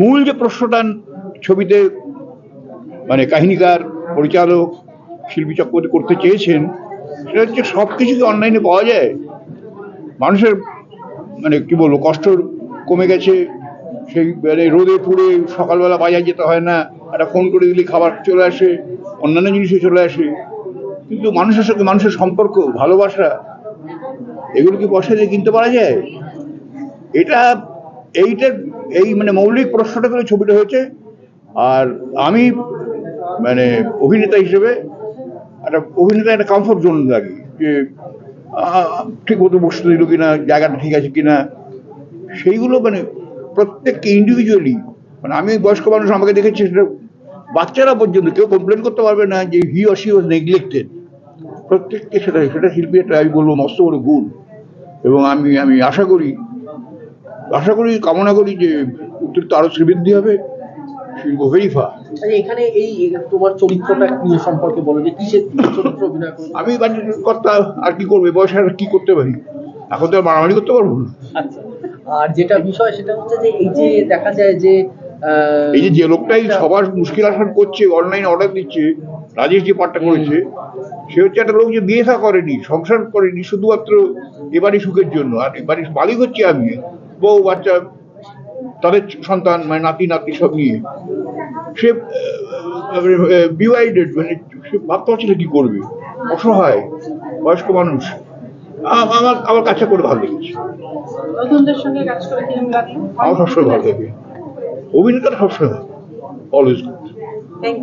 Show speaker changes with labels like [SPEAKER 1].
[SPEAKER 1] মূল যে প্রশ্নটা ছবিতে মানে কাহিনীকার, পরিচালক, শিল্পী চক্রবর্তী করতে চেয়েছেন, সেটা হচ্ছে সব কিছু কি অনলাইনে পাওয়া যায়? মানুষের মানে কি বলব, কষ্ট কমে গেছে, সেই মানে রোদে পুড়ে সকালবেলা বাজার যেতে হয় না, একটা ফোন করে দিলে খাবার চলে আসে, অন্যান্য জিনিসও চলে আসে। কিন্তু মানুষের সঙ্গে মানুষের সম্পর্ক, ভালোবাসা, এগুলো কি পয়সা দিয়ে কিনতে পারা যায়? এটা এইটার এই মানে মৌলিক প্রশ্নটা করে ছবিটা হয়েছে। আর আমি মানে অভিনেতা হিসেবে একটা অভিনেতা, একটা কমফোর্ট জোন লাগে যে ঠিক মতো বসতে দিল কিনা, জায়গাটা ঠিক আছে কিনা, সেইগুলো মানে প্রত্যেককে ইন্ডিভিজুয়ালি মানে আমি বয়স্ক মানুষ, আমাকে দেখেছি, সেটা বাচ্চারা পর্যন্ত, কেউ কমপ্লেন করতে পারবে না যে হি শি ওয়াজ নেগলেক্টেড প্রত্যেককে সেটা সেটা শিল্পী একটা, আমি বলব, মস্ত বড় গুণ। এবং আমি আমি আশা করি আশা করি কামনা করি যে উত্তর আরও শ্রীবৃদ্ধি হবে
[SPEAKER 2] আচ্ছা, এখানে এই তোমার চরিত্রটা নিয়ে সম্পর্কে বলো যে কিসের চরিত্র অভিনয় করবে
[SPEAKER 1] আমি কর্তা আর কি করবে বয়স আর কি করতে পারি? এখন তো আর মারামারি করতে পারব না।
[SPEAKER 2] আচ্ছা আর যেটা বিষয় সেটা হচ্ছে যে এই যে দেখা যায় যে
[SPEAKER 1] এই যে যে লোকটাই সবার মুশকিল আসান করছে অনলাইন অর্ডার দিচ্ছে রাজেশ যে পাঠটা করেছে সে হচ্ছে একটা লোক যে বিয়ে করেনি সংসার করেনি শুধুমাত্র এবারই সুখের জন্য আর এবারই মালিক হচ্ছে আমি। বউ বাচ্চা তাদের সন্তান মানে নাতি নাতি সব নিয়ে। সে বিওয়াইডেড মানে সে ভাবতে পারছে না কি করবে। অসহায় বয়স্ক মানুষ। আমার আমার কাছে করে ভালো লেগেছে। আমার সবসময় ভালো লাগে অভিনেতারা সবসময় অলওয়েজ
[SPEAKER 3] থ্যাংক